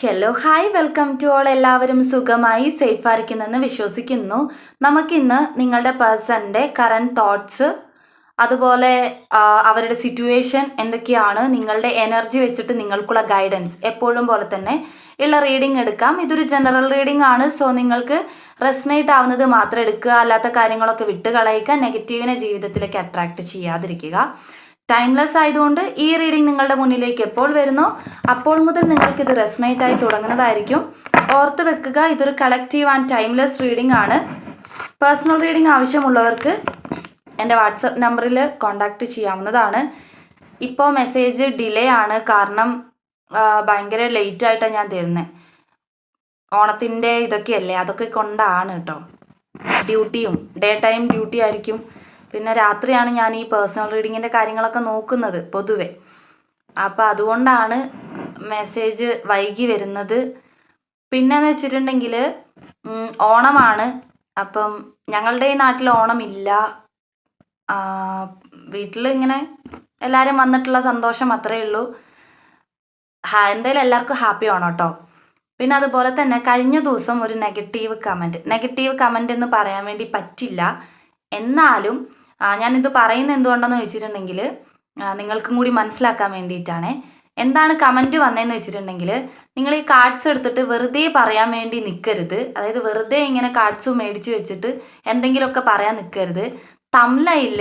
Hello hi welcome to all എല്ലാവരും സുഖമായി safe ആയിരിക്കുന്നെന്ന് വിശ്വസിക്കുന്നു. നമുക്കിന്ന് നിങ്ങളുടെ പേഴ്സന്റെ കറണ്ട് തോട്ട്സ് അതുപോലെ അവരുടെ സിറ്റുവേഷൻ എന്തൊക്കെയാണ് നിങ്ങളുടെ എനർജി വെച്ചിട്ട് നിങ്ങൾക്കുള്ള ഗൈഡൻസ് എപ്പോഴും പോലെ തന്നെ ഉള്ള റീഡിംഗ് എടുക്കാം. ഇതൊരു ജനറൽ റീഡിംഗ് ആണ്. സോ നിങ്ങൾക്ക് റെസ്നേറ്റ് ആവുന്നത് മാത്രം എടുക്കുക അല്ലാത്ത കാര്യങ്ങളൊക്കെ വിട്ട് കളയുക നെഗറ്റീവിനെ ജീവിതത്തിലേക്ക് അട്രാക്ട് ചെയ്യാതിരിക്കുക. ടൈംലെസ് ആയതുകൊണ്ട് ഈ റീഡിംഗ് നിങ്ങളുടെ മുന്നിലേക്ക് എപ്പോൾ വരുന്നോ അപ്പോൾ മുതൽ നിങ്ങൾക്ക് ഇത് റെസ്നേറ്റ് ആയി തുടങ്ങുന്നതായിരിക്കും. ഓർത്ത് വെക്കുക ഇതൊരു കളക്റ്റീവ് ആൻഡ് ടൈംലെസ് റീഡിംഗ് ആണ്. പേഴ്സണൽ റീഡിംഗ് ആവശ്യമുള്ളവർക്ക് എന്റെ വാട്സപ്പ് നമ്പറിൽ കോൺടാക്റ്റ് ചെയ്യാവുന്നതാണ്. ഇപ്പോൾ മെസ്സേജ് ഡിലേ ആണ്. കാരണം ഭയങ്കര ലേറ്റ് ആയിട്ടാണ് ഞാൻ തരുന്നത് ഓണത്തിന്റെ ഇതൊക്കെയല്ലേ? അതൊക്കെ കൊണ്ടാണ് കേട്ടോ ഡ്യൂട്ടിയും ഡേ ടൈം ഡ്യൂട്ടി ആയിരിക്കും. പിന്നെ രാത്രിയാണ് ഞാൻ ഈ പേഴ്സണൽ റീഡിങ്ങിന്റെ കാര്യങ്ങളൊക്കെ നോക്കുന്നത് പൊതുവെ. അപ്പോൾ അതുകൊണ്ടാണ് മെസ്സേജ് വൈകി വരുന്നത്. പിന്നെന്ന് വെച്ചിട്ടുണ്ടെങ്കിൽ ഓണമാണ്. അപ്പം ഞങ്ങളുടെ ഈ നാട്ടിൽ ഓണമില്ല. വീട്ടിൽ ഇങ്ങനെ എല്ലാവരും വന്നിട്ടുള്ള സന്തോഷം അത്രയേ ഉള്ളൂ. എന്തായാലും എല്ലാവർക്കും ഹാപ്പി ആണോ കേട്ടോ പിന്നെ അതുപോലെ തന്നെ കഴിഞ്ഞ ദിവസം ഒരു നെഗറ്റീവ് കമന്റ് നെഗറ്റീവ് കമന്റ് എന്ന് പറയാൻ വേണ്ടി പറ്റില്ല. എന്നാലും ഞാനിത് പറയുന്നത് എന്തുകൊണ്ടെന്ന് വെച്ചിട്ടുണ്ടെങ്കിൽ നിങ്ങൾക്കും കൂടി മനസ്സിലാക്കാൻ വേണ്ടിയിട്ടാണ്. എന്താണ് കമന്റ് വന്നതെന്ന് വെച്ചിട്ടുണ്ടെങ്കിൽ നിങ്ങൾ ഈ കാർഡ്സ് എടുത്തിട്ട് വെറുതെ പറയാൻ വേണ്ടി നിൽക്കരുത് അതായത് വെറുതെ ഇങ്ങനെ കാർഡ്സ് മേടിച്ച് വെച്ചിട്ട് എന്തെങ്കിലുമൊക്കെ പറയാൻ നിൽക്കരുത് തംലയിൽ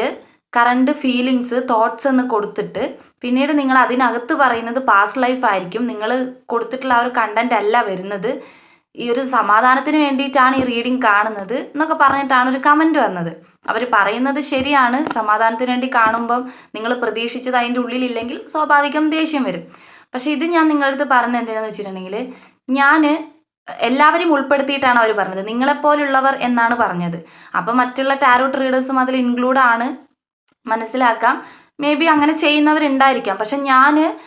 കറണ്ട് ഫീലിങ്സ് തോട്ട്സ് എന്ന് കൊടുത്തിട്ട് പിന്നീട് നിങ്ങൾ അതിനകത്ത് പറയുന്നത് പാസ്റ്റ് ലൈഫ് ആയിരിക്കും. നിങ്ങൾ കൊടുത്തിട്ടുള്ള ആ ഒരു കണ്ടന്റ് അല്ല വരുന്നത്. ഈ ഒരു സമാധാനത്തിന് വേണ്ടിയിട്ടാണ് ഈ റീഡിങ് കാണുന്നത് എന്നൊക്കെ പറഞ്ഞിട്ടാണ് ഒരു കമന്റ് വന്നത്. അവർ പറയുന്നത് ശരിയാണ്. സമാധാനത്തിന് വേണ്ടി കാണുമ്പം നിങ്ങൾ പ്രതീക്ഷിച്ചത് അതിന്റെ ഉള്ളിലില്ലെങ്കിൽ സ്വാഭാവികം ദേഷ്യം വരും. പക്ഷേ ഇത് ഞാൻ നിങ്ങളുടെ അടുത്ത് പറഞ്ഞത് എന്തിനാന്ന് വെച്ചിട്ടുണ്ടെങ്കിൽ ഞാൻ എല്ലാവരും ഉൾപ്പെടുത്തിയിട്ടാണ് അവർ പറഞ്ഞത്. നിങ്ങളെപ്പോലുള്ളവർ എന്നാണ് പറഞ്ഞത്. അപ്പം മറ്റുള്ള ടാരോട്ട് റീഡേഴ്സും അതിൽ ഇൻക്ലൂഡ് ആണ്. മനസ്സിലാക്കാം. മേ ബി അങ്ങനെ ചെയ്യുന്നവരുണ്ടായിരിക്കാം. പക്ഷെ ഞാൻ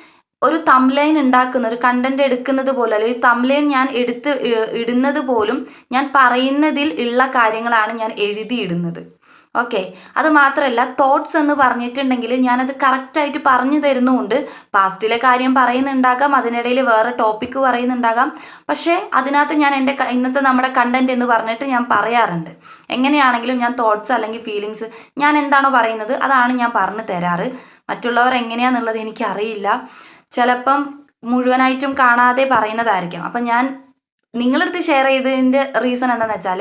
ഒരു തംലൈൻ ഉണ്ടാക്കുന്ന ഒരു കണ്ടന്റ് എടുക്കുന്നത് പോലും അല്ലെങ്കിൽ തംലൈൻ ഞാൻ എടുത്ത് ഇടുന്നത് പോലും ഞാൻ പറയുന്നതിൽ ഉള്ള കാര്യങ്ങളാണ് ഞാൻ എഴുതിയിടുന്നത്. ഓക്കെ. അത് മാത്രമല്ല തോട്ട്സ് എന്ന് പറഞ്ഞിട്ടുണ്ടെങ്കിൽ ഞാനത് കറക്റ്റായിട്ട് പറഞ്ഞു തരുന്നുമുണ്ട്. പാസ്റ്റിലെ കാര്യം പറയുന്നുണ്ടാകാം അതിനിടയിൽ വേറെ ടോപ്പിക്ക് പറയുന്നുണ്ടാകാം. പക്ഷേ അതിനകത്ത് ഞാൻ എന്റെ ഇന്നത്തെ നമ്മുടെ കണ്ടന്റ് എന്ന് പറഞ്ഞിട്ട് ഞാൻ പറയാറുണ്ട്. എങ്ങനെയാണെങ്കിലും ഞാൻ തോട്ട്സ് അല്ലെങ്കിൽ ഫീലിങ്സ് ഞാൻ എന്താണോ പറയുന്നത് അതാണ് ഞാൻ പറഞ്ഞു തരാറ്. മറ്റുള്ളവർ എങ്ങനെയാണെന്നുള്ളത് എനിക്കറിയില്ല. ചിലപ്പം മുഴുവനായിട്ടും കാണാതെ പറയുന്നതായിരിക്കാം. അപ്പം ഞാൻ നിങ്ങളടുത്ത് ഷെയർ ചെയ്തതിന്റെ റീസൺ എന്താണെന്ന് വെച്ചാൽ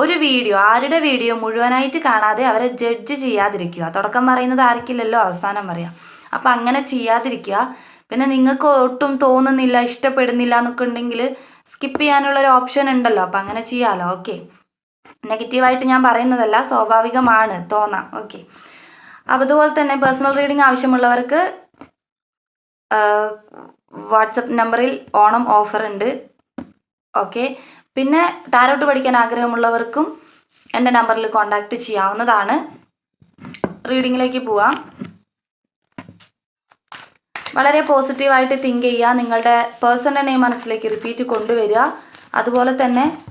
ഒരു വീഡിയോ ആരുടെ വീഡിയോ മുഴുവനായിട്ട് കാണാതെ അവരെ ജഡ്ജ് ചെയ്യാതിരിക്കുക. തുടക്കം പറയുന്നത് ആർക്കില്ലല്ലോ? അവസാനം പറയാം. അപ്പം അങ്ങനെ ചെയ്യാതിരിക്കുക. പിന്നെ നിങ്ങൾക്ക് ഒട്ടും തോന്നുന്നില്ല ഇഷ്ടപ്പെടുന്നില്ല എന്നൊക്കെ ഉണ്ടെങ്കിൽ സ്കിപ്പ് ചെയ്യാനുള്ള ഒരു ഓപ്ഷൻ ഉണ്ടല്ലോ. അപ്പം അങ്ങനെ ചെയ്യാമല്ലോ ഓക്കെ നെഗറ്റീവായിട്ട് ഞാൻ പറയുന്നതല്ല സ്വാഭാവികമാണ്. തോന്നാം. ഓക്കെ അപ്പം അതുപോലെ തന്നെ പേഴ്സണൽ റീഡിംഗ് ആവശ്യമുള്ളവർക്ക് വാട്സപ്പ് നമ്പറിൽ ഓണം ഓഫർ ഉണ്ട്. ഓക്കെ പിന്നെ ടാരോട്ട് പഠിക്കാൻ ആഗ്രഹമുള്ളവർക്കും എന്റെ നമ്പറിൽ കോൺടാക്റ്റ് ചെയ്യാവുന്നതാണ്. റീഡിങ്ങിലേക്ക് പോവാം. വളരെ പോസിറ്റീവായിട്ട് തിങ്ക് ചെയ്യുക. നിങ്ങളുടെ പേഴ്സണൽ നെയിം മനസ്സിലേക്ക് റിപ്പീറ്റ് കൊണ്ടുവരിക. അതുപോലെ തന്നെ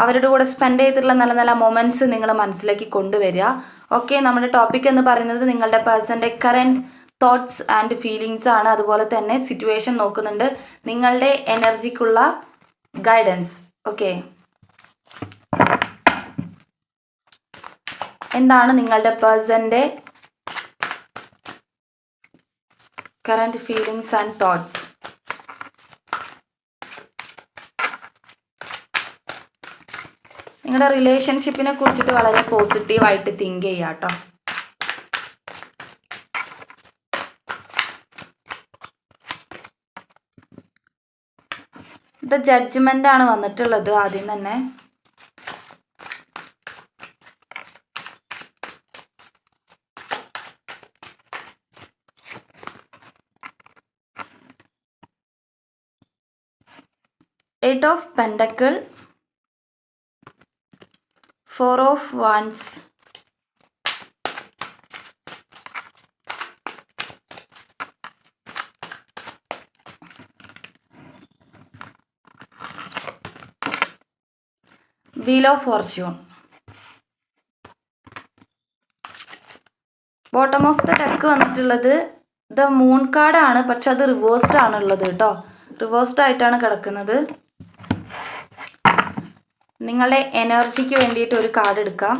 അവരുടെ കൂടെ സ്പെൻഡ് ചെയ്തിട്ടുള്ള നല്ല നല്ല മൊമെന്റ്സ് നിങ്ങൾ മനസ്സിലേക്ക് കൊണ്ടുവരിക. ഓക്കെ നമ്മുടെ ടോപ്പിക് എന്ന് പറയുന്നത് നിങ്ങളുടെ പേഴ്സന്റെ കറന്റ് തോട്ട്സ് ആൻഡ് ഫീലിങ്സ് ആണ്. അതുപോലെ തന്നെ സിറ്റുവേഷൻ നോക്കുന്നുണ്ട്. നിങ്ങളുടെ എനർജിക്കുള്ള ഗൈഡൻസ് ഓക്കെ എന്താണ് നിങ്ങളുടെ പേഴ്സന്റെ കറന്റ് ഫീലിങ്സ് ആൻഡ് തോട്ട്സ് നിങ്ങളുടെ റിലേഷൻഷിപ്പിനെ കുറിച്ചിട്ട് വളരെ പോസിറ്റീവായിട്ട് തിങ്ക് ചെയ്യാം കേട്ടോ ഇത് ജഡ്ജ്മെന്റ് ആണ് വന്നിട്ടുള്ളത് ആദ്യം തന്നെ. Eight of pentacle four of wands wheel of fortune bottom of the deck വന്നിട്ടുള്ളത് ദ മൂൺ കാർഡാണ് പക്ഷെ അത് റിവേഴ്സ്ഡ് ആണുള്ളത് കേട്ടോ. റിവേഴ്സ്ഡ് ആയിട്ടാണ് കിടക്കുന്നത്. നിങ്ങളുടെ എനർജിക്ക് വേണ്ടിയിട്ട് ഒരു കാർഡ് എടുക്കാം.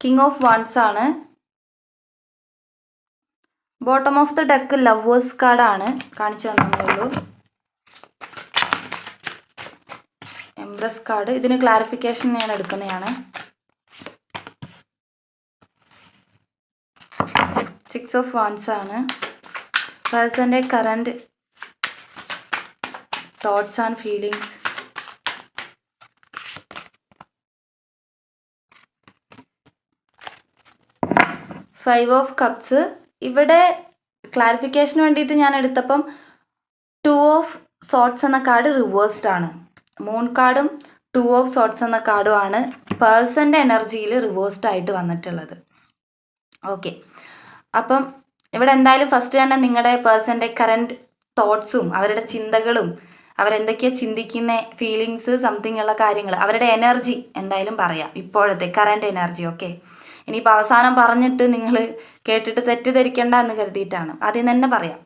കിങ് ഓഫ് വൺസ് ആണ്. Bottom of the deck lovers കാർഡാണ് കാണിച്ചു തന്നേ ഉള്ളൂ. എംബ്രസ് കാർഡ് ഇതിന് ക്ലാരിഫിക്കേഷൻ ഞാൻ എടുക്കുന്നതാണ്. സിക്സ് ഓഫ് വൺസ് ആണ്. പേഴ്സന്റെ current thoughts and feelings five of cups ഇവിടെ ക്ലാരിഫിക്കേഷന് വേണ്ടിയിട്ട് ഞാൻ എടുത്തപ്പം ടു ഓഫ് സോട്ട്സ് എന്ന കാർഡ് റിവേഴ്സ്ഡ് ആണ്. മൂൺ കാർഡും ടു ഓഫ് സോട്ട്സ് എന്ന കാർഡുമാണ് പേഴ്സന്റെ എനർജിയിൽ റിവേഴ്സ്ഡ് ആയിട്ട് വന്നിട്ടുള്ളത്. ഓക്കെ അപ്പം ഇവിടെ എന്തായാലും ഫസ്റ്റ് തന്നെ നിങ്ങളുടെ പേഴ്സന്റെ കറന്റ് തോട്ട്സും അവരുടെ ചിന്തകളും അവരെന്തൊക്കെയാണ് ചിന്തിക്കുന്ന ഫീലിങ്സ് സംതിങ് ഉള്ള കാര്യങ്ങൾ അവരുടെ എനർജി എന്തായാലും പറയാം. ഇപ്പോഴത്തെ കറന്റ് എനർജി ഓക്കെ ഇനിയിപ്പോൾ അവസാനം പറഞ്ഞിട്ട് നിങ്ങൾ കേട്ടിട്ട് തെറ്റിദ്ധരിക്കേണ്ട എന്ന് കരുതിയിട്ടാണ്. ആദ്യം തന്നെ പറയാം.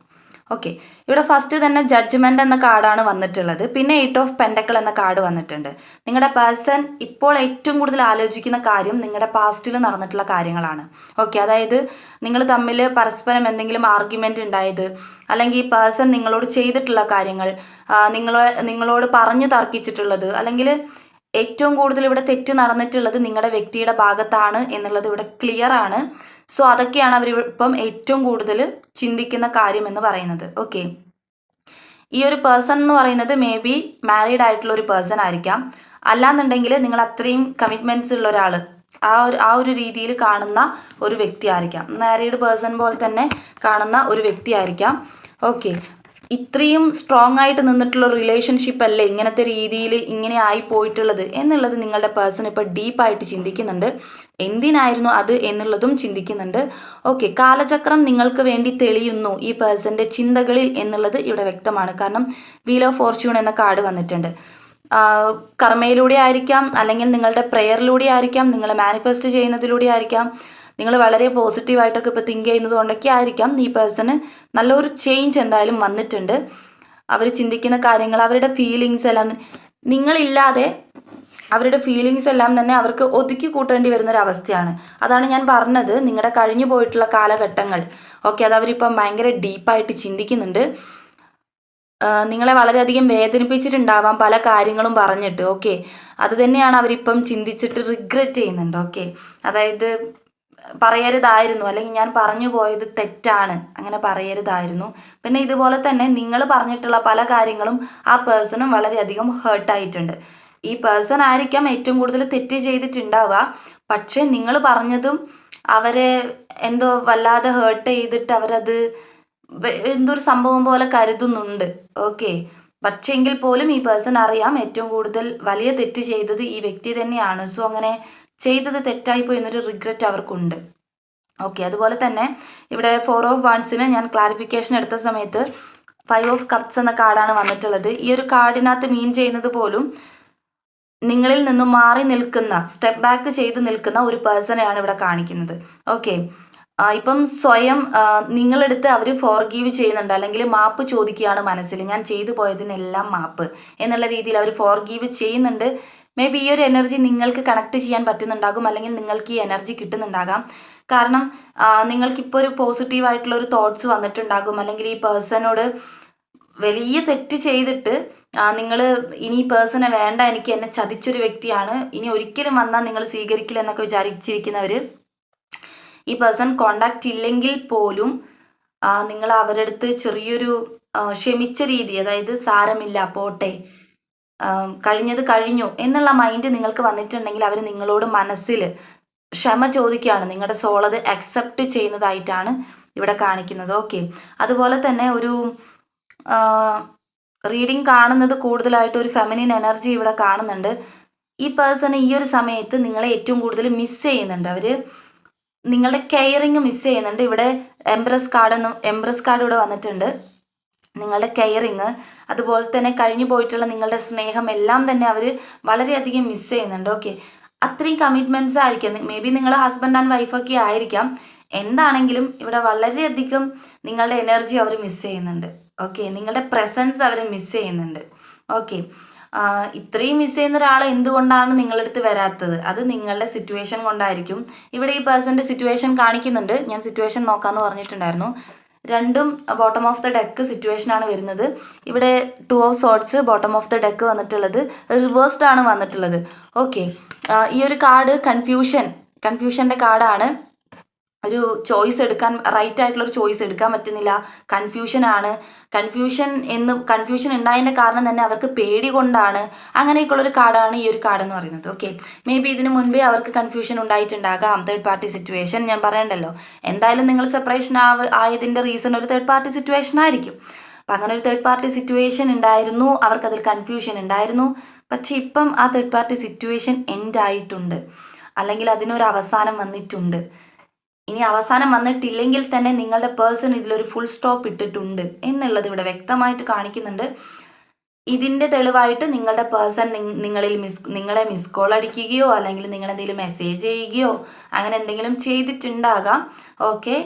ഓക്കെ ഇവിടെ ഫസ്റ്റ് തന്നെ ജഡ്ജ്മെന്റ് എന്ന കാർഡാണ് വന്നിട്ടുള്ളത്. പിന്നെ എയ്റ്റ് ഓഫ് പെൻഡക്കൾ എന്ന കാർഡ് വന്നിട്ടുണ്ട്. നിങ്ങളുടെ പേഴ്സൺ ഇപ്പോൾ ഏറ്റവും കൂടുതൽ ആലോചിക്കുന്ന കാര്യം നിങ്ങളുടെ പാസ്റ്റിൽ നടന്നിട്ടുള്ള കാര്യങ്ങളാണ്. ഓക്കെ അതായത് നിങ്ങൾ തമ്മിൽ പരസ്പരം എന്തെങ്കിലും ആർഗ്യുമെന്റ് ഉണ്ടായത് അല്ലെങ്കിൽ ഈ പേഴ്സൺ നിങ്ങളോട് ചെയ്തിട്ടുള്ള കാര്യങ്ങൾ നിങ്ങൾ നിങ്ങളോട് പറഞ്ഞു തർക്കിച്ചിട്ടുള്ളത് അല്ലെങ്കിൽ ഏറ്റവും കൂടുതൽ ഇവിടെ തെറ്റ് നടന്നിട്ടുള്ളത് നിങ്ങളുടെ വ്യക്തിയുടെ ഭാഗത്താണ് എന്നുള്ളത് ഇവിടെ ക്ലിയർ ആണ്. സോ അതൊക്കെയാണ് അവർ ഇപ്പം ഏറ്റവും കൂടുതൽ ചിന്തിക്കുന്ന കാര്യം എന്ന് പറയുന്നത്. ഓക്കെ. ഈ ഒരു പേഴ്സൺ എന്ന് പറയുന്നത് മേ ബി മാരീഡ് ആയിട്ടുള്ള ഒരു പേഴ്സൺ ആയിരിക്കാം. അല്ലാന്നുണ്ടെങ്കിൽ നിങ്ങൾ അത്രയും കമ്മിറ്റ്മെന്റ്സ് ഉള്ള ഒരാൾ ആ ഒരു ആ ഒരു രീതിയിൽ കാണുന്ന ഒരു വ്യക്തി ആയിരിക്കാം. മാരീഡ് പേഴ്സൺ പോലെ തന്നെ കാണുന്ന ഒരു വ്യക്തി ആയിരിക്കാം. ഓക്കെ. ഇത്രയും സ്ട്രോങ് ആയിട്ട് നിന്നിട്ടുള്ള റിലേഷൻഷിപ്പ് അല്ലേ ഇങ്ങനത്തെ രീതിയിൽ ഇങ്ങനെ ആയി പോയിട്ടുള്ളത് എന്നുള്ളത് നിങ്ങളുടെ പേഴ്സൺ ഇപ്പോൾ ഡീപ്പായിട്ട് ചിന്തിക്കുന്നുണ്ട്. എന്തിനായിരുന്നു അത് എന്നുള്ളതും ചിന്തിക്കുന്നുണ്ട്. ഓക്കെ കാലചക്രം നിങ്ങൾക്ക് വേണ്ടി തെളിയുന്നു ഈ പേഴ്സന്റെ ചിന്തകളിൽ എന്നുള്ളത് ഇവിടെ വ്യക്തമാണ്. കാരണം വീൽ ഓഫ് ഫോർച്യൂൺ എന്ന കാർഡ് വന്നിട്ടുണ്ട്. കർമ്മയിലൂടെ ആയിരിക്കാം അല്ലെങ്കിൽ നിങ്ങളുടെ പ്രെയറിലൂടെ ആയിരിക്കാം നിങ്ങൾ മാനിഫെസ്റ്റ് ചെയ്യുന്നതിലൂടെ ആയിരിക്കാം നിങ്ങൾ വളരെ പോസിറ്റീവായിട്ടൊക്കെ ഇപ്പോൾ തിങ്ക് ചെയ്യുന്നത് കൊണ്ടൊക്കെ ആയിരിക്കാം. ഈ പേഴ്സണ് നല്ലൊരു ചേഞ്ച് എന്തായാലും വന്നിട്ടുണ്ട്. അവർ ചിന്തിക്കുന്ന കാര്യങ്ങൾ അവരുടെ ഫീലിങ്സ് എല്ലാം നിങ്ങളില്ലാതെ അവരുടെ ഫീലിങ്സ് എല്ലാം തന്നെ അവർക്ക് ഒതുക്കി കൂട്ടേണ്ടി വരുന്ന ഒരു അവസ്ഥയാണ് അതാണ് ഞാൻ പറഞ്ഞത്. നിങ്ങളുടെ കഴിഞ്ഞു പോയിട്ടുള്ള കാലഘട്ടങ്ങൾ. ഓക്കെ അത് അവരിപ്പം ഭയങ്കര ഡീപ്പായിട്ട് ചിന്തിക്കുന്നുണ്ട്. നിങ്ങളെ വളരെയധികം വേദനിപ്പിച്ചിട്ടുണ്ടാവാം പല കാര്യങ്ങളും പറഞ്ഞിട്ട്. ഓക്കെ അത് തന്നെയാണ് അവരിപ്പം ചിന്തിച്ചിട്ട് റിഗ്രറ്റ് ചെയ്യുന്നുണ്ട്. ഓക്കെ അതായത് പറയരുതായിരുന്നു. അല്ലെങ്കിൽ ഞാൻ പറഞ്ഞു പോയത് തെറ്റാണ്. അങ്ങനെ പറയരുതായിരുന്നു. പിന്നെ ഇതുപോലെ തന്നെ നിങ്ങൾ പറഞ്ഞിട്ടുള്ള പല കാര്യങ്ങളും ആ പേഴ്സണും വളരെയധികം ഹേർട്ടായിട്ടുണ്ട് ഈ പേഴ്സൺ ആയിരിക്കാം ഏറ്റവും കൂടുതൽ തെറ്റ് ചെയ്തിട്ടുണ്ടാവുക. പക്ഷേ നിങ്ങൾ പറഞ്ഞതും അവരെ എന്തോ വല്ലാതെ ഹേർട്ട് ചെയ്തിട്ട് അവരത് എന്തൊരു സംഭവം പോലെ കരുതുന്നുണ്ട്. ഓക്കെ പക്ഷേ എങ്കിൽ പോലും ഈ പേഴ്സൺ അറിയാം ഏറ്റവും കൂടുതൽ വലിയ തെറ്റ് ചെയ്തത് ഈ വ്യക്തി തന്നെയാണ്. സോ അങ്ങനെ ചെയ്തത് തെറ്റായിപ്പോയി എന്നൊരു റിഗ്രറ്റ് അവർക്കുണ്ട്. ഓക്കെ അതുപോലെ തന്നെ ഇവിടെ ഫോർ ഓഫ് വൺസിന് ഞാൻ ക്ലാരിഫിക്കേഷൻ എടുത്ത സമയത്ത് ഫൈവ് ഓഫ് കപ്സ് എന്ന കാർഡാണ് വന്നിട്ടുള്ളത്. ഈ ഒരു കാർഡിനകത്ത് മീൻ ചെയ്യുന്നത് പോലും നിങ്ങളിൽ നിന്നും മാറി നിൽക്കുന്ന സ്റ്റെപ്പ് ബാക്ക് ചെയ്ത് നിൽക്കുന്ന ഒരു പേഴ്സണെയാണ് ഇവിടെ കാണിക്കുന്നത്. ഓക്കെ ഇപ്പം സ്വയം നിങ്ങളെടുത്ത് അവർ ഫോർഗീവ് ചെയ്യുന്നുണ്ട്. അല്ലെങ്കിൽ മാപ്പ് ചോദിക്കുകയാണ് മനസ്സിൽ. ഞാൻ ചെയ്തു പോയതിനെല്ലാം മാപ്പ് എന്നുള്ള രീതിയിൽ അവർ ഫോർഗീവ് ചെയ്യുന്നുണ്ട്. മേ ബി ഈ ഒരു എനർജി നിങ്ങൾക്ക് കണക്ട് ചെയ്യാൻ പറ്റുന്നുണ്ടാകും. അല്ലെങ്കിൽ നിങ്ങൾക്ക് ഈ എനർജി കിട്ടുന്നുണ്ടാകാം. കാരണം നിങ്ങൾക്കിപ്പോൾ ഒരു പോസിറ്റീവായിട്ടുള്ള ഒരു തോട്ട്സ് വന്നിട്ടുണ്ടാകും. അല്ലെങ്കിൽ ഈ പേഴ്സണോട് വലിയ തെറ്റ് ചെയ്തിട്ട് നിങ്ങൾ ഇനി ഈ പേഴ്സണെ വേണ്ട എനിക്ക് എന്നെ ചതിച്ചൊരു വ്യക്തിയാണ്. ഇനി ഒരിക്കലും വന്നാൽ നിങ്ങൾ സ്വീകരിക്കില്ല എന്നൊക്കെ വിചാരിച്ചിരിക്കുന്നവർ ഈ പേഴ്സൺ കോണ്ടാക്റ്റ് ഇല്ലെങ്കിൽ പോലും നിങ്ങൾ അവരുടെ അടുത്ത് ചെറിയൊരു ക്ഷമിച്ച രീതി അതായത് സാരമില്ല പോട്ടെ കഴിഞ്ഞത് കഴിഞ്ഞു എന്നുള്ള മൈൻഡ് നിങ്ങൾക്ക് വന്നിട്ടുണ്ടെങ്കിൽ അവർ നിങ്ങളോട് മനസ്സിൽ ക്ഷമ ചോദിക്കുകയാണ്. നിങ്ങളുടെ സോൾ അത് അക്സെപ്റ്റ് ചെയ്യുന്നതായിട്ടാണ് ഇവിടെ കാണിക്കുന്നത്. ഓക്കെ അതുപോലെ തന്നെ ഒരു റീഡിങ് കാണുന്നത് കൂടുതലായിട്ട് ഒരു ഫെമിനിൻ എനർജി ഇവിടെ കാണുന്നുണ്ട്. ഈ പേഴ്സൺ ഈ ഒരു സമയത്ത് നിങ്ങളെ ഏറ്റവും കൂടുതൽ മിസ് ചെയ്യുന്നുണ്ട്. അവർ നിങ്ങളുടെ കെയറിങ് മിസ് ചെയ്യുന്നുണ്ട്. ഇവിടെ എംബ്രസ് കാർഡ് എന്ന് എംബ്രസ് കാർഡ് ഇവിടെ വന്നിട്ടുണ്ട്. നിങ്ങളുടെ കെയറിങ് അതുപോലെ തന്നെ കഴിഞ്ഞു പോയിട്ടുള്ള നിങ്ങളുടെ സ്നേഹം എല്ലാം തന്നെ അവർ വളരെയധികം മിസ് ചെയ്യുന്നുണ്ട്. ഓക്കെ അത്രയും കമ്മിറ്റ്മെന്റ്സ് ആയിരിക്കാം. മേ ബി നിങ്ങൾ ഹസ്ബൻഡ് ആൻഡ് വൈഫൊക്കെ ആയിരിക്കാം. എന്താണെങ്കിലും ഇവിടെ വളരെയധികം നിങ്ങളുടെ എനർജി അവർ മിസ് ചെയ്യുന്നുണ്ട്. ഓക്കെ നിങ്ങളുടെ പ്രസൻസ് അവർ മിസ് ചെയ്യുന്നുണ്ട്. ഓക്കെ ഇത്രയും മിസ് ചെയ്യുന്ന ഒരാൾ എന്തുകൊണ്ടാണ് നിങ്ങളുടെ അടുത്ത് വരാത്തത്? അത് നിങ്ങളുടെ സിറ്റുവേഷൻ കൊണ്ടായിരിക്കും. ഇവിടെ ഈ പേഴ്സന്റെ സിറ്റുവേഷൻ കാണിക്കുന്നുണ്ട്. ഞാൻ സിറ്റുവേഷൻ നോക്കാമെന്ന് പറഞ്ഞിട്ടുണ്ടായിരുന്നു. രണ്ടും bottom of the deck situation ആണ് വരുന്നത്. ഇവിടെ two of swords bottom of the deck വന്നിട്ടുള്ളത്. റിവേഴ്സ്ഡ് ആണ് വന്നിട്ടുള്ളത്. ഓക്കെ ഈ ഒരു കാർഡ് കൺഫ്യൂഷൻ കൺഫ്യൂഷന്റെ കാർഡാണ് ഒരു ചോയ്സ് എടുക്കാൻ റൈറ്റ് ആയിട്ടുള്ള ഒരു ചോയ്സ് എടുക്കാൻ പറ്റുന്നില്ല. കൺഫ്യൂഷനാണ് കൺഫ്യൂഷൻ എന്ന് കൺഫ്യൂഷൻ ഉണ്ടായതിന്റെ കാരണം തന്നെ അവർക്ക് പേടി കൊണ്ടാണ് അങ്ങനെയൊക്കെയുള്ളൊരു കാർഡാണ് ഈ ഒരു കാർഡ് എന്ന് പറയുന്നത്. ഓക്കെ മേ ബി ഇതിന് മുൻപേ അവർക്ക് കൺഫ്യൂഷൻ ഉണ്ടായിട്ടുണ്ടാകാം. തേർഡ് പാർട്ടി സിറ്റുവേഷൻ ഞാൻ പറയണ്ടല്ലോ. എന്തായാലും നിങ്ങൾ സെപ്പറേഷൻ ആവ് ആയതിന്റെ റീസൺ ഒരു തേർഡ് പാർട്ടി സിറ്റുവേഷൻ ആയിരിക്കും. അപ്പം അങ്ങനെ ഒരു തേർഡ് പാർട്ടി സിറ്റുവേഷൻ ഉണ്ടായിരുന്നു. അവർക്കതിൽ കൺഫ്യൂഷൻ ഉണ്ടായിരുന്നു. പക്ഷേ ഇപ്പം ആ തേർഡ് പാർട്ടി സിറ്റുവേഷൻ എൻഡ് ആയിട്ടുണ്ട്. അല്ലെങ്കിൽ അതിനൊരു അവസാനം വന്നിട്ടുണ്ട്. ഇനി അവസാനം വന്നിട്ടില്ലെങ്കിൽ തന്നെ നിങ്ങളുടെ പേഴ്സൺ ഇതിലൊരു ഫുൾ സ്റ്റോപ്പ് ഇട്ടിട്ടുണ്ട് എന്നുള്ളത് ഇവിടെ വ്യക്തമായിട്ട് കാണിക്കുന്നുണ്ട്. ഇതിന്റെ തെളിവായിട്ട് നിങ്ങളുടെ പേഴ്സൺ നിങ്ങളിൽ മിസ് നിങ്ങളെ മിസ് കോൾ അടിക്കുകയോ അല്ലെങ്കിൽ നിങ്ങൾ എന്തെങ്കിലും മെസ്സേജ് ചെയ്യുകയോ അങ്ങനെ എന്തെങ്കിലും ചെയ്തിട്ടുണ്ടാകാം. ഓക്കെ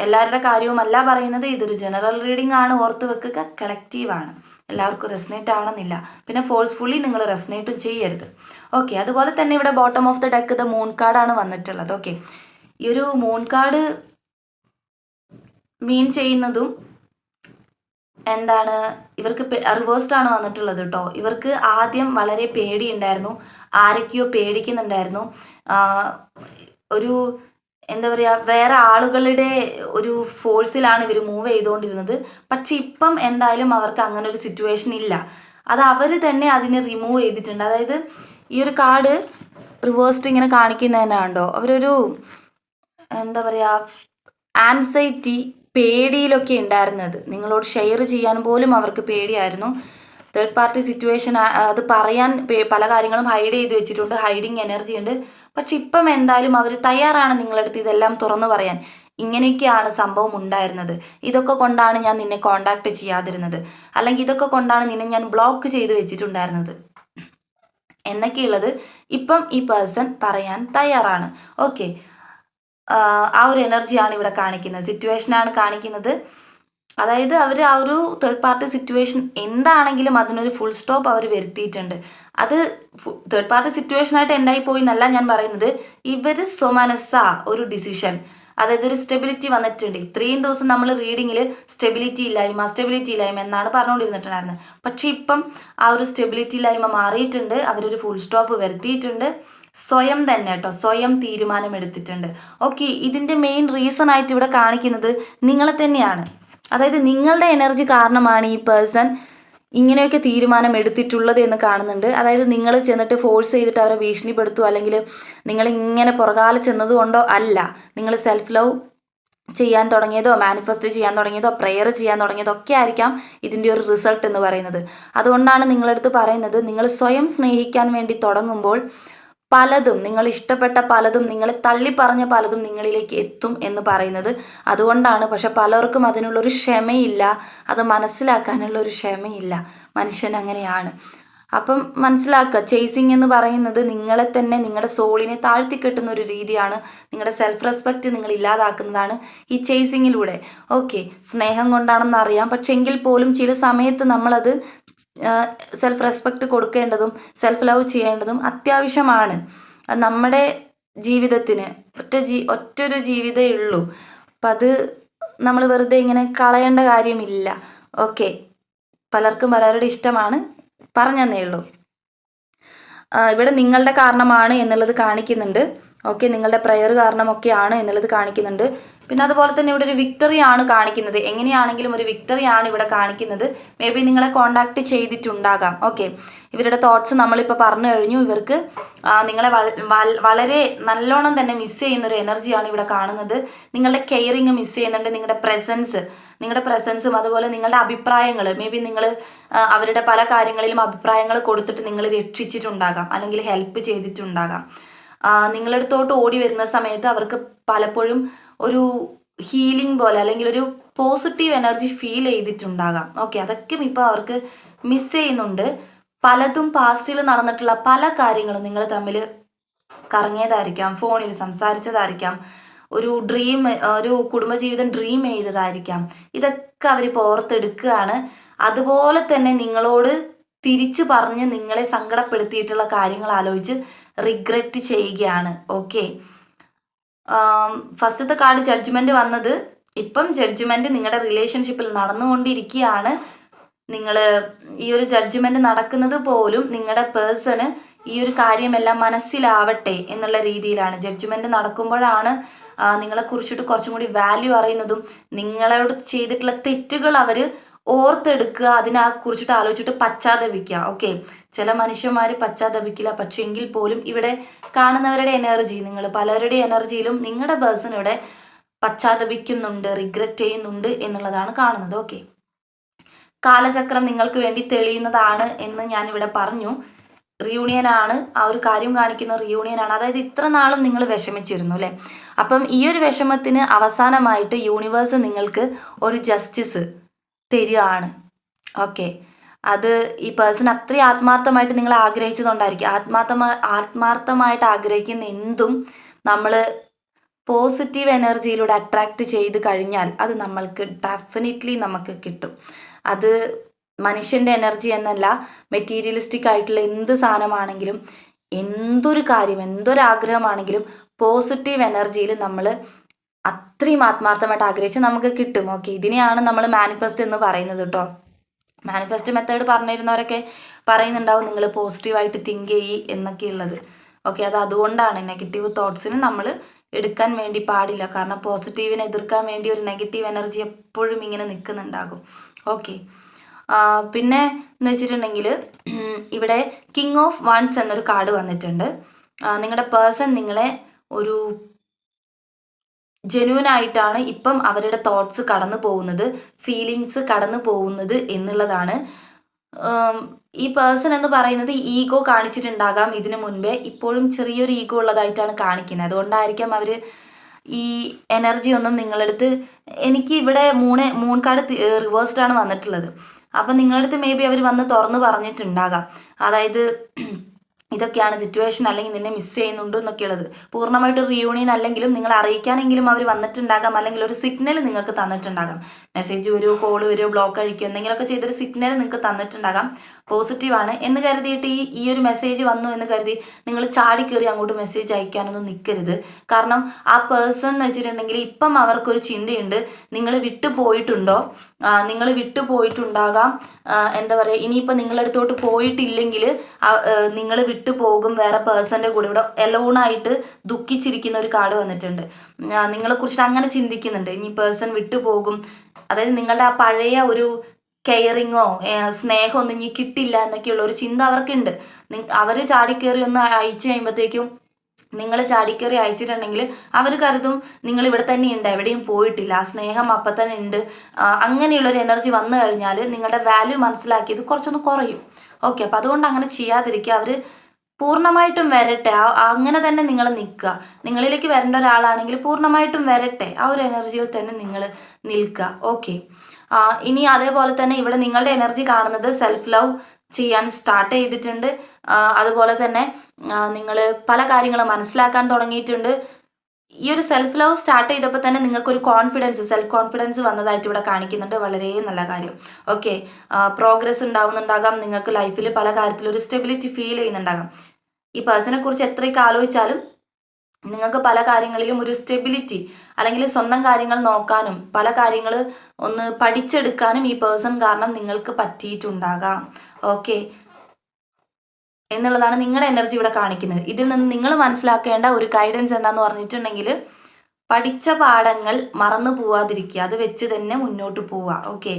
എല്ലാവരുടെ കാര്യവുമല്ല പറയുന്നത്. ഇതൊരു ജനറൽ റീഡിംഗ് ആണ്. ഓർത്ത് വെക്കുക. കളക്റ്റീവാണ് എല്ലാവർക്കും റെസ്നേറ്റ് ആവണമെന്നില്ല. പിന്നെ ഫോഴ്സ്ഫുള്ളി നിങ്ങൾ റെസ്നേറ്റും ചെയ്യരുത്. ഓക്കെ അതുപോലെ തന്നെ ഇവിടെ bottom of the deck the moon കാർഡാണ് വന്നിട്ടുള്ളത്. ഓക്കെ ഈ ഒരു മൂൺ കാർഡ് മീൻ ചെയ്യുന്നതും എന്താണ് ഇവർക്ക് റിവേഴ്സ്ഡ് ആണ് വന്നിട്ടുള്ളത് കേട്ടോ ഇവർക്ക് ആദ്യം വളരെ പേടിയുണ്ടായിരുന്നു. ആരൊക്കെയോ പേടിക്കുന്നുണ്ടായിരുന്നു. ഒരു എന്താ പറയുക വേറെ ആളുകളുടെ ഒരു ഫോഴ്സിലാണ് ഇവർ മൂവ് ചെയ്തുകൊണ്ടിരുന്നത്. പക്ഷെ ഇപ്പം എന്തായാലും അവർക്ക് അങ്ങനെ ഒരു സിറ്റുവേഷൻ ഇല്ല. അത് അവർ തന്നെ അതിനെ റിമൂവ് ചെയ്തിട്ടുണ്ട്. അതായത് ഈ ഒരു കാർഡ് റിവേഴ്സ്ഡ് ഇങ്ങനെ കാണിക്കുന്നതിനാണ്ടോ അവരൊരു എന്താ പറയുക ആൻസൈറ്റി പേടിയിലൊക്കെ ഉണ്ടായിരുന്നത്. നിങ്ങളോട് ഷെയർ ചെയ്യാൻ പോലും അവർക്ക് പേടിയായിരുന്നു. തേർഡ് പാർട്ടി സിറ്റുവേഷൻ അത് പറയാൻ പല കാര്യങ്ങളും ഹൈഡ് ചെയ്ത് വെച്ചിട്ടുണ്ട്. ഹൈഡിങ് എനർജി ഉണ്ട്. പക്ഷെ ഇപ്പം എന്തായാലും അവർ തയ്യാറാണ് നിങ്ങളടുത്ത് ഇതെല്ലാം തുറന്നു പറയാൻ. ഇങ്ങനെയൊക്കെയാണ് സംഭവം ഉണ്ടായിരുന്നത്. ഇതൊക്കെ കൊണ്ടാണ് ഞാൻ നിന്നെ കോണ്ടാക്ട് ചെയ്യാതിരുന്നത്. അല്ലെങ്കിൽ ഇതൊക്കെ കൊണ്ടാണ് നിന്നെ ഞാൻ ബ്ലോക്ക് ചെയ്ത് വെച്ചിട്ടുണ്ടായിരുന്നത്. എന്നൊക്കെയുള്ളത് ഇപ്പം ഈ പേഴ്സൺ പറയാൻ തയ്യാറാണ്. ഓക്കെ ആ ഒരു എനർജിയാണ് ഇവിടെ കാണിക്കുന്നത്. സിറ്റുവേഷനാണ് കാണിക്കുന്നത്. അതായത് അവർ ആ ഒരു തേർഡ് പാർട്ടി സിറ്റുവേഷൻ എന്താണെങ്കിലും അതിനൊരു ഫുൾ സ്റ്റോപ്പ് അവർ വരുത്തിയിട്ടുണ്ട്. അത് തേർഡ് പാർട്ടി സിറ്റുവേഷനായിട്ട് എൻഡായി പോയി എന്നല്ല ഞാൻ പറയുന്നത്. ഇവർ സ്വമനസ്സ ഒരു ഡിസിഷൻ അതായത് ഒരു സ്റ്റെബിലിറ്റി വന്നിട്ടുണ്ട്. ഇത്രയും ദിവസം നമ്മൾ റീഡിങ്ങിൽ സ്റ്റെബിലിറ്റി ഇല്ലായ്മ സ്റ്റെബിലിറ്റി ഇല്ലായ്മ എന്നാണ് പറഞ്ഞുകൊണ്ടിരുന്നിട്ടുണ്ടായിരുന്നത്. പക്ഷേ ഇപ്പം ആ ഒരു സ്റ്റെബിലിറ്റി ഇല്ലായ്മ മാറിയിട്ടുണ്ട്. അവരൊരു ഫുൾ സ്റ്റോപ്പ് വരുത്തിയിട്ടുണ്ട്. സ്വയം തന്നെ കേട്ടോ സ്വയം തീരുമാനമെടുത്തിട്ടുണ്ട്. ഓക്കെ ഇതിന്റെ മെയിൻ റീസൺ ആയിട്ട് ഇവിടെ കാണിക്കുന്നത് നിങ്ങളെ തന്നെയാണ്. അതായത് നിങ്ങളുടെ എനർജി കാരണമാണ് ഈ പേഴ്സൺ ഇങ്ങനെയൊക്കെ തീരുമാനം എടുത്തിട്ടുള്ളത് എന്ന് കാണുന്നുണ്ട്. അതായത് നിങ്ങൾ ചെന്നിട്ട് ഫോഴ്സ് ചെയ്തിട്ട് അവരെ ഭീഷണിപ്പെടുത്തു അല്ലെങ്കിൽ നിങ്ങൾ ഇങ്ങനെ പുറകാലെ ചെന്നതുകൊണ്ടോ അല്ല. നിങ്ങൾ സെൽഫ് ലവ് ചെയ്യാൻ തുടങ്ങിയതോ മാനിഫെസ്റ്റ് ചെയ്യാൻ തുടങ്ങിയതോ പ്രെയർ ചെയ്യാൻ തുടങ്ങിയതോ ഒക്കെ ആയിരിക്കാം ഇതിന്റെ ഒരു റിസൾട്ട് എന്ന് പറയുന്നത്. അതുകൊണ്ടാണ് നിങ്ങളടുത്ത് പറയുന്നത് നിങ്ങൾ സ്വയം സ്നേഹിക്കാൻ വേണ്ടി തുടങ്ങുമ്പോൾ പലതും നിങ്ങൾ ഇഷ്ടപ്പെട്ട പലതും നിങ്ങളെ തള്ളിപ്പറഞ്ഞ പലതും നിങ്ങളിലേക്ക് എത്തും എന്ന് പറയുന്നത് അതുകൊണ്ടാണ്. പക്ഷെ പലർക്കും അതിനുള്ളൊരു ക്ഷമയില്ല. അത് മനസ്സിലാക്കാനുള്ള ഒരു ക്ഷമയില്ല. മനുഷ്യൻ അങ്ങനെയാണ്. അപ്പം മനസ്സിലാക്കുക ചേസിങ് എന്ന് പറയുന്നത് നിങ്ങളെ തന്നെ നിങ്ങളുടെ സോളിനെ താഴ്ത്തിക്കെട്ടുന്ന ഒരു രീതിയാണ്. നിങ്ങളുടെ സെൽഫ് റെസ്പെക്റ്റ് നിങ്ങൾ ഇല്ലാതാക്കുന്നതാണ് ഈ ചേസിങ്ങിലൂടെ ഓക്കെ സ്നേഹം കൊണ്ടാണെന്ന് അറിയാം. പക്ഷെ എങ്കിൽ പോലും ചില സമയത്ത് നമ്മളത് സെൽഫ് റെസ്പെക്റ്റ് കൊടുക്കേണ്ടതും സെൽഫ് ലവ് ചെയ്യേണ്ടതും അത്യാവശ്യമാണ്. നമ്മുടെ ജീവിതത്തിന് ഒറ്റ ജീ ഒറ്റൊരു ജീവിതമേ ഉള്ളൂ. അപ്പം അത് നമ്മൾ വെറുതെ ഇങ്ങനെ കളയേണ്ട കാര്യമില്ല. ഓക്കെ. പലർക്കും പലരുടെ ഇഷ്ടമാണ്. പറഞ്ഞതന്നേ ഉള്ളൂ. ഇവിടെ നിങ്ങളുടെ കാരണമാണ് എന്നുള്ളത് കാണിക്കുന്നുണ്ട്. ഓക്കെ. നിങ്ങളുടെ പ്രയർ കാരണമൊക്കെയാണ് എന്നുള്ളത് കാണിക്കുന്നുണ്ട്. പിന്നെ അതുപോലെ തന്നെ ഇവിടെ ഒരു വിക്ടറി ആണ് കാണിക്കുന്നത്. എങ്ങനെയാണെങ്കിലും ഒരു വിക്ടറി ആണ് ഇവിടെ കാണിക്കുന്നത്. മേ ബി നിങ്ങളെ കോണ്ടാക്ട് ചെയ്തിട്ടുണ്ടാകാം. ഓക്കെ ഇവരുടെ തോട്ട്സ് നമ്മളിപ്പോൾ പറഞ്ഞു കഴിഞ്ഞു. ഇവർക്ക് നിങ്ങളെ വളരെ നല്ലോണം തന്നെ മിസ് ചെയ്യുന്ന ഒരു എനർജിയാണ് ഇവിടെ കാണുന്നത്. നിങ്ങളുടെ കെയറിങ് മിസ് ചെയ്യുന്നുണ്ട്. നിങ്ങളുടെ പ്രസൻസ് നിങ്ങളുടെ പ്രസൻസും അതുപോലെ നിങ്ങളുടെ അഭിപ്രായങ്ങൾ മേ ബി നിങ്ങൾ അവരുടെ പല കാര്യങ്ങളിലും അഭിപ്രായങ്ങൾ കൊടുത്തിട്ട് നിങ്ങൾ രക്ഷിച്ചിട്ടുണ്ടാകാം. അല്ലെങ്കിൽ ഹെൽപ്പ് ചെയ്തിട്ടുണ്ടാകാം. നിങ്ങളടുത്തോട്ട് ഓടി വരുന്ന സമയത്ത് അവർക്ക് പലപ്പോഴും ഒരു ഹീലിംഗ് പോലെ അല്ലെങ്കിൽ ഒരു പോസിറ്റീവ് എനർജി ഫീൽ ചെയ്തിട്ടുണ്ടാകാം. ഓക്കെ അതൊക്കെ ഇപ്പോൾ അവർക്ക് മിസ് ചെയ്യുന്നുണ്ട്. പലതും പാസ്റ്റിൽ നടന്നിട്ടുള്ള പല കാര്യങ്ങളും നിങ്ങൾ തമ്മിൽ കറങ്ങിയതായിരിക്കാം ഫോണിൽ സംസാരിച്ചതായിരിക്കാം ഒരു ഡ്രീം ഒരു കുടുംബജീവിതം ഡ്രീം ചെയ്തതായിരിക്കാം. ഇതൊക്കെ അവർ ഓർത്തെടുക്കുകയാണ്. അതുപോലെ തന്നെ നിങ്ങളോട് തിരിച്ചു പറഞ്ഞ് നിങ്ങളെ സങ്കടപ്പെടുത്തിയിട്ടുള്ള കാര്യങ്ങൾ ആലോചിച്ച് റിഗ്രറ്റ് ചെയ്യുകയാണ്. ഓക്കെ ഫസ്റ്റത്തെ കാർഡ് ജഡ്ജ്മെന്റ് വന്നത് ഇപ്പം ജഡ്ജ്മെന്റ് നിങ്ങളുടെ റിലേഷൻഷിപ്പിൽ നടന്നുകൊണ്ടിരിക്കുകയാണ് നിങ്ങൾ ഈ ഒരു ജഡ്ജ്മെന്റ് നടക്കുന്നത് പോലും നിങ്ങളുടെ പേഴ്സണ് ഈ ഒരു കാര്യമെല്ലാം മനസ്സിലാവട്ടെ എന്നുള്ള രീതിയിലാണ്. ജഡ്ജ്മെന്റ് നടക്കുമ്പോഴാണ് നിങ്ങളെ കുറിച്ചിട്ട് കുറച്ചും കൂടി വാല്യൂ അറിയുന്നതും നിങ്ങളോട് ചെയ്തിട്ടുള്ള തെറ്റുകൾ അവർ ഓർത്തെടുക്കുക അതിനെ കുറിച്ചിട്ട് ആലോചിച്ചിട്ട് പശ്ചാത്തപിക്കുക. ഓക്കെ ചില മനുഷ്യന്മാർ പശ്ചാത്തപിക്കില്ല. പക്ഷെ എങ്കിൽ പോലും ഇവിടെ കാണുന്നവരുടെ എനർജി നിങ്ങൾ പലരുടെ എനർജിയിലും നിങ്ങളുടെ പേഴ്സണിവിടെ പശ്ചാത്തപിക്കുന്നുണ്ട് റിഗ്രറ്റ് ചെയ്യുന്നുണ്ട് എന്നുള്ളതാണ് കാണുന്നത്. ഓക്കെ. കാലചക്രം നിങ്ങൾക്ക് വേണ്ടി തെളിയുന്നതാണ് എന്ന് ഞാൻ ഇവിടെ പറഞ്ഞു. റിയൂണിയൻ ആണ്. ആ ഒരു കാര്യം കാണിക്കുന്ന റിയൂണിയൻ ആണ്. അതായത് ഇത്ര നാളും നിങ്ങൾ വിഷമിച്ചിരുന്നു അല്ലേ? അപ്പം ഈ ഒരു വിഷമത്തിന് അവസാനമായിട്ട് യൂണിവേഴ്സ് നിങ്ങൾക്ക് ഒരു ജസ്റ്റിസ് തരികയാണ്. ഓക്കെ. അത് ഈ പേഴ്സൺ അത്രയും ആത്മാർത്ഥമായിട്ട് നിങ്ങൾ ആഗ്രഹിച്ചതുകൊണ്ടായിരിക്കും. ആത്മാർത്ഥമാ ആത്മാർത്ഥമായിട്ട് ആഗ്രഹിക്കുന്ന എന്തും നമ്മൾ പോസിറ്റീവ് എനർജിയിലൂടെ അട്രാക്ട് ചെയ്ത് കഴിഞ്ഞാൽ അത് നമ്മൾക്ക് ഡെഫിനറ്റ്ലി നമുക്ക് കിട്ടും. അത് മനുഷ്യന്റെ എനർജി എന്നല്ല മെറ്റീരിയലിസ്റ്റിക് ആയിട്ടുള്ള എന്ത് സാധനമാണെങ്കിലും എന്തൊരു കാര്യം എന്തൊരു ആഗ്രഹമാണെങ്കിലും പോസിറ്റീവ് എനർജിയിൽ നമ്മൾ അത്രയും ആത്മാർത്ഥമായിട്ട് ആഗ്രഹിച്ച് നമുക്ക് കിട്ടും. ഓക്കെ ഇതിനെയാണ് നമ്മൾ മാനിഫെസ്റ്റ് എന്ന് പറയുന്നത് കേട്ടോ മാനിഫെസ്റ്റ് മെത്തേഡ് പറഞ്ഞിരുന്നവരൊക്കെ പറയുന്നുണ്ടാവും നിങ്ങൾ പോസിറ്റീവായിട്ട് തിങ്ക് ചെയ്യ് എന്നൊക്കെയുള്ളത് ഓക്കെ അത് അതുകൊണ്ടാണ് നെഗറ്റീവ് തോട്ട്സിന് നമ്മൾ എടുക്കാൻ വേണ്ടി പാടില്ല. കാരണം പോസിറ്റീവിനെ എതിർക്കാൻ വേണ്ടി ഒരു നെഗറ്റീവ് എനർജി എപ്പോഴും ഇങ്ങനെ നിൽക്കുന്നുണ്ടാകും ഓക്കെ പിന്നെ എന്ന് വെച്ചിട്ടുണ്ടെങ്കിൽ ഇവിടെ കിങ് ഓഫ് വൺസ് എന്നൊരു കാർഡ് വന്നിട്ടുണ്ട്. നിങ്ങളുടെ പേഴ്സൺ നിങ്ങളെ ഒരു ജെന്യൂൻ ആയിട്ടാണ് ഇപ്പം അവരുടെ തോട്ട്സ് കടന്നു പോകുന്നത് ഫീലിങ്സ് കടന്നു പോകുന്നത് എന്നുള്ളതാണ്. ഈ പേഴ്സൺ എന്ന് പറയുന്നത് ഈഗോ കാണിച്ചിട്ടുണ്ടാകാം ഇതിനു മുൻപേ. ഇപ്പോഴും ചെറിയൊരു ഈഗോ ഉള്ളതായിട്ടാണ് കാണിക്കുന്നത്. അതുകൊണ്ടായിരിക്കാം അവർ ഈ എനർജി ഒന്നും നിങ്ങളടുത്ത് എനിക്ക് ഇവിടെ മൂണ് മൂൺ കാർഡ് റിവേഴ്സ്ഡ് ആണ് വന്നിട്ടുള്ളത്. അപ്പം നിങ്ങളടുത്ത് മേ ബി അവർ വന്ന് തുറന്ന് പറഞ്ഞിട്ടുണ്ടാകാം. അതായത് ഇതൊക്കെയാണ് സിറ്റുവേഷൻ അല്ലെങ്കിൽ നിന്നെ മിസ് ചെയ്യുന്നുണ്ട് എന്നൊക്കെയുള്ളത്. പൂർണമായിട്ട് റിയൂണിയൻ അല്ലെങ്കിലും നിങ്ങൾ അറിയിക്കാനെങ്കിലും അവർ വന്നിട്ടുണ്ടാകാം. അല്ലെങ്കിൽ ഒരു സിഗ്നൽ നിങ്ങൾക്ക് തന്നിട്ടുണ്ടാകാം. മെസ്സേജ് വരുമോ കോൾ വരുമോ ബ്ലോക്ക് അഴിക്കുമോ എന്തെങ്കിലുമൊക്കെ ചെയ്തൊരു സിഗ്നൽ നിങ്ങൾക്ക് തന്നിട്ടുണ്ടാകാം. പോസിറ്റീവാണ് എന്ന് കരുതിയിട്ട് ഈ ഈ ഒരു മെസ്സേജ് വന്നു എന്ന് കരുതി നിങ്ങൾ ചാടിക്കേറി അങ്ങോട്ട് മെസ്സേജ് അയക്കാനൊന്നും നിൽക്കരുത് കാരണം ആ പേഴ്സൺ എന്ന് വെച്ചിട്ടുണ്ടെങ്കിൽ ഇപ്പം അവർക്കൊരു ചിന്തയുണ്ട്. നിങ്ങൾ വിട്ടു പോയിട്ടുണ്ടോ? നിങ്ങൾ വിട്ടു പോയിട്ടുണ്ടാകാം. എന്താ പറയുക ഇനിയിപ്പോൾ നിങ്ങളടുത്തോട്ട് പോയിട്ടില്ലെങ്കിൽ നിങ്ങൾ വിട്ടു പോകും. വേറെ പേഴ്സന്റെ കൂടെ. ഇവിടെ എലോണായിട്ട് ദുഃഖിച്ചിരിക്കുന്ന ഒരു കാർഡ് വന്നിട്ടുണ്ട്. നിങ്ങളെ നിങ്ങളെക്കുറിച്ചിട്ട് അങ്ങനെ ചിന്തിക്കുന്നുണ്ട്. ഇനി പേഴ്സൺ വിട്ടു പോകും. അതായത് നിങ്ങളുടെ ആ പഴയ ഒരു കെയറിങ്ങോ സ്നേഹമോ ഒന്നും ഇനി കിട്ടില്ല എന്നൊക്കെയുള്ള ഒരു ചിന്ത അവർക്കുണ്ട്. അവർ ചാടിക്കേറി ഒന്ന് അയച്ചു കഴിയുമ്പോഴത്തേക്കും നിങ്ങൾ ചാടിക്കേറി അയച്ചിട്ടുണ്ടെങ്കിൽ അവർ കരുതും നിങ്ങൾ ഇവിടെ തന്നെ ഉണ്ട് എവിടെയും പോയിട്ടില്ല ആ സ്നേഹം അപ്പം തന്നെ ഉണ്ട്. അങ്ങനെയുള്ളൊരു എനർജി വന്നു കഴിഞ്ഞാൽ നിങ്ങളുടെ വാല്യൂ മനസ്സിലാക്കിയത് കുറച്ചൊന്ന് കുറയും. ഓക്കെ അപ്പം അതുകൊണ്ട് അങ്ങനെ ചെയ്യാതിരിക്കുക. അവർ പൂർണമായിട്ടും വരട്ടെ. അങ്ങനെ തന്നെ നിങ്ങൾ നിൽക്കുക. നിങ്ങളിലേക്ക് വരേണ്ട ഒരാളാണെങ്കിൽ പൂർണമായിട്ടും വരട്ടെ. ആ ഒരു എനർജിയിൽ തന്നെ നിങ്ങൾ നിൽക്കുക. ഓക്കെ ഇനി അതേപോലെ തന്നെ ഇവിടെ നിങ്ങളുടെ എനർജി കാണുന്നത് സെൽഫ് ലവ് ചെയ്യാൻ സ്റ്റാർട്ട് ചെയ്തിട്ടുണ്ട്. അതുപോലെ തന്നെ നിങ്ങൾ പല കാര്യങ്ങളും മനസ്സിലാക്കാൻ തുടങ്ങിയിട്ടുണ്ട്. ഈ ഒരു സെൽഫ് ലവ് സ്റ്റാർട്ട് ചെയ്തപ്പോൾ തന്നെ നിങ്ങൾക്ക് ഒരു കോൺഫിഡൻസ് സെൽഫ് കോൺഫിഡൻസ് വന്നതായിട്ട് ഇവിടെ കാണിക്കുന്നുണ്ട്. വളരെ നല്ല കാര്യം. ഓക്കെ പ്രോഗ്രസ് ഉണ്ടാവുന്നുണ്ടാകാം. നിങ്ങൾക്ക് ലൈഫിൽ പല കാര്യത്തിലും ഒരു സ്റ്റെബിലിറ്റി ഫീൽ ചെയ്യുന്നുണ്ടാകാം. ഈ പേഴ്സണെ കുറിച്ച് എത്രയൊക്കെ ആലോചിച്ചാലും നിങ്ങൾക്ക് പല കാര്യങ്ങളിലും ഒരു സ്റ്റെബിലിറ്റി അല്ലെങ്കിൽ സ്വന്തം കാര്യങ്ങൾ നോക്കാനും പല കാര്യങ്ങൾ ഒന്ന് പഠിച്ചെടുക്കാനും ഈ പേഴ്സൺ കാരണം നിങ്ങൾക്ക് പറ്റിയിട്ടുണ്ടാകാം. ഓക്കെ എന്നുള്ളതാണ് നിങ്ങളുടെ എനർജി ഇവിടെ കാണിക്കുന്നത്. ഇതിൽ നിന്ന് നിങ്ങൾ മനസ്സിലാക്കേണ്ട ഒരു ഗൈഡൻസ് എന്താന്ന് പറഞ്ഞിട്ടുണ്ടെങ്കിൽ പഠിച്ച പാഠങ്ങൾ മറന്നു പോവാതിരിക്കുക. അത് വെച്ച് തന്നെ മുന്നോട്ട് പോവുക. ഓക്കെ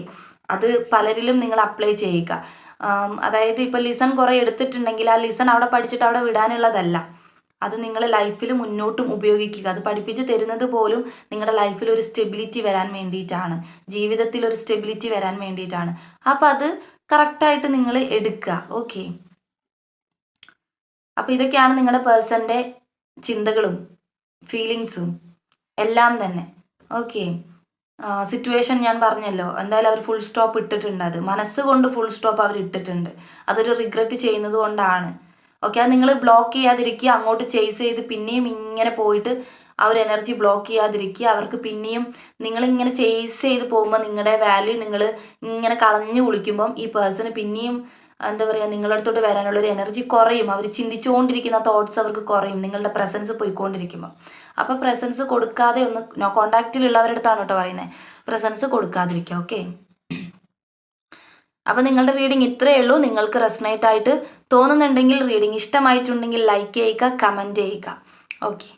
അത് പലരിലും നിങ്ങൾ അപ്ലൈ ചെയ്യുക. അതായത് ഇപ്പോൾ ലിസൺ കുറേ എടുത്തിട്ടുണ്ടെങ്കിൽ ആ ലിസൺ അവിടെ പഠിച്ചിട്ട് അവിടെ വിടാനുള്ളതല്ല. അത് നിങ്ങൾ ലൈഫിൽ മുന്നോട്ടും ഉപയോഗിക്കുക. അത് പഠിപ്പിച്ച് തരുന്നത് പോലും നിങ്ങളുടെ ലൈഫിൽ ഒരു സ്റ്റെബിലിറ്റി വരാൻ വേണ്ടിയിട്ടാണ്. ജീവിതത്തിൽ ഒരു സ്റ്റെബിലിറ്റി വരാൻ വേണ്ടിയിട്ടാണ്. അപ്പം അത് കറക്റ്റായിട്ട് നിങ്ങൾ എടുക്കുക ഓക്കെ അപ്പം ഇതൊക്കെയാണ് നിങ്ങളുടെ പേഴ്സന്റെ ചിന്തകളും ഫീലിങ്സും എല്ലാം തന്നെ. ഓക്കെ സിറ്റുവേഷൻ ഞാൻ പറഞ്ഞല്ലോ. എന്തായാലും അവർ ഫുൾ സ്റ്റോപ്പ് ഇട്ടിട്ടുണ്ട് അത്. മനസ്സുകൊണ്ട് ഫുൾ സ്റ്റോപ്പ് അവർ ഇട്ടിട്ടുണ്ട് അതൊരു റിഗ്രറ്റ് ചെയ്യുന്നത് കൊണ്ടാണ്. ഓക്കെ അത് നിങ്ങൾ ബ്ലോക്ക് ചെയ്യാതിരിക്കുക അങ്ങോട്ട് ചേസ് ചെയ്ത് പിന്നെയും ഇങ്ങനെ പോയിട്ട് ആ ഒരു എനർജി ബ്ലോക്ക് ചെയ്യാതിരിക്കുക. അവർക്ക് പിന്നെയും നിങ്ങളിങ്ങനെ ചേസ് ചെയ്ത് പോകുമ്പോൾ നിങ്ങളുടെ വാല്യൂ നിങ്ങൾ ഇങ്ങനെ കളഞ്ഞു കുളിക്കുമ്പം ഈ പേഴ്സണ് പിന്നെയും എന്താ പറയുക നിങ്ങളടുത്തോട്ട് വരാനുള്ള ഒരു എനർജി കുറയും. അവർ ചിന്തിച്ചുകൊണ്ടിരിക്കുന്ന തോട്ട്സ് അവർക്ക് കുറയും നിങ്ങളുടെ പ്രസൻസ് പോയിക്കൊണ്ടിരിക്കുമ്പോൾ അപ്പോൾ പ്രസൻസ് കൊടുക്കാതെ ഒന്ന് നോ കോണ്ടാക്റ്റിലുള്ളവരുടെ അടുത്താണ് കേട്ടോ പറയുന്നത് പ്രസൻസ് കൊടുക്കാതിരിക്കുക ഓക്കെ അപ്പോൾ നിങ്ങളുടെ റീഡിങ് ഇത്രയേ ഉള്ളൂ. നിങ്ങൾക്ക് റെസനേറ്റ് ആയിട്ട് തോന്നുന്നുണ്ടെങ്കിൽ റീഡിങ് ഇഷ്ടമായിട്ടുണ്ടെങ്കിൽ ലൈക്ക് ചെയ്യുക കമന്റ് ചെയ്യുക. ഓക്കെ